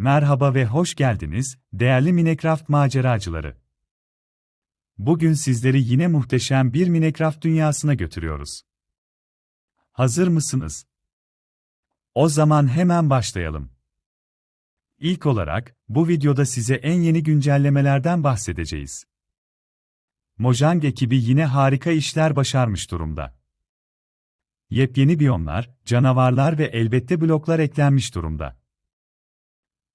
Merhaba ve hoş geldiniz, değerli Minecraft maceracıları. Bugün sizleri yine muhteşem bir Minecraft dünyasına götürüyoruz. Hazır mısınız? O zaman hemen başlayalım. İlk olarak, bu videoda size en yeni güncellemelerden bahsedeceğiz. Mojang ekibi yine harika işler başarmış durumda. Yepyeni biyomlar, canavarlar ve elbette bloklar eklenmiş durumda.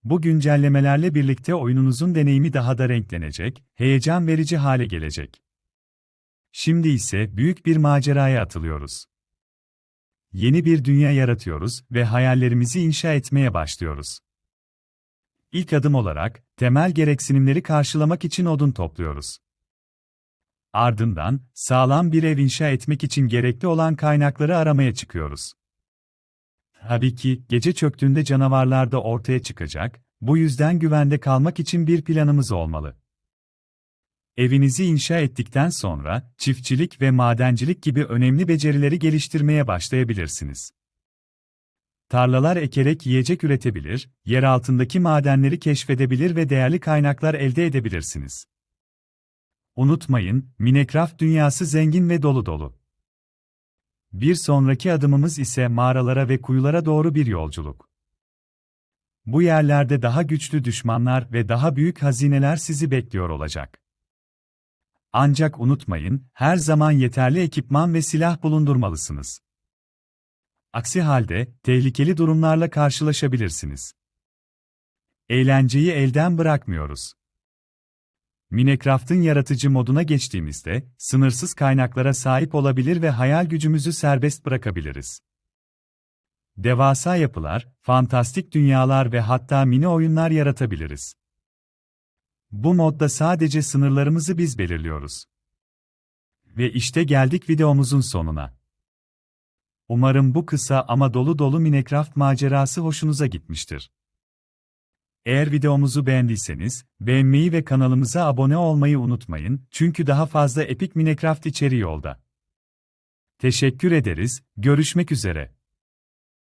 Bu güncellemelerle birlikte oyununuzun deneyimi daha da renklenecek, heyecan verici hale gelecek. Şimdi ise büyük bir maceraya atılıyoruz. Yeni bir dünya yaratıyoruz ve hayallerimizi inşa etmeye başlıyoruz. İlk adım olarak, temel gereksinimleri karşılamak için odun topluyoruz. Ardından, sağlam bir ev inşa etmek için gerekli olan kaynakları aramaya çıkıyoruz. Tabii ki, gece çöktüğünde canavarlar da ortaya çıkacak, bu yüzden güvende kalmak için bir planımız olmalı. Evinizi inşa ettikten sonra, çiftçilik ve madencilik gibi önemli becerileri geliştirmeye başlayabilirsiniz. Tarlalar ekerek yiyecek üretebilir, yer altındaki madenleri keşfedebilir ve değerli kaynaklar elde edebilirsiniz. Unutmayın, Minecraft dünyası zengin ve dolu dolu. Bir sonraki adımımız ise mağaralara ve kuyulara doğru bir yolculuk. Bu yerlerde daha güçlü düşmanlar ve daha büyük hazineler sizi bekliyor olacak. Ancak unutmayın, her zaman yeterli ekipman ve silah bulundurmalısınız. Aksi halde, tehlikeli durumlarla karşılaşabilirsiniz. Eğlenceyi elden bırakmıyoruz. Minecraft'ın yaratıcı moduna geçtiğimizde, sınırsız kaynaklara sahip olabilir ve hayal gücümüzü serbest bırakabiliriz. Devasa yapılar, fantastik dünyalar ve hatta mini oyunlar yaratabiliriz. Bu modda sadece sınırlarımızı biz belirliyoruz. Ve işte geldik videomuzun sonuna. Umarım bu kısa ama dolu dolu Minecraft macerası hoşunuza gitmiştir. Eğer videomuzu beğendiyseniz, beğenmeyi ve kanalımıza abone olmayı unutmayın, çünkü daha fazla epik Minecraft içeriği yolda. Teşekkür ederiz, görüşmek üzere.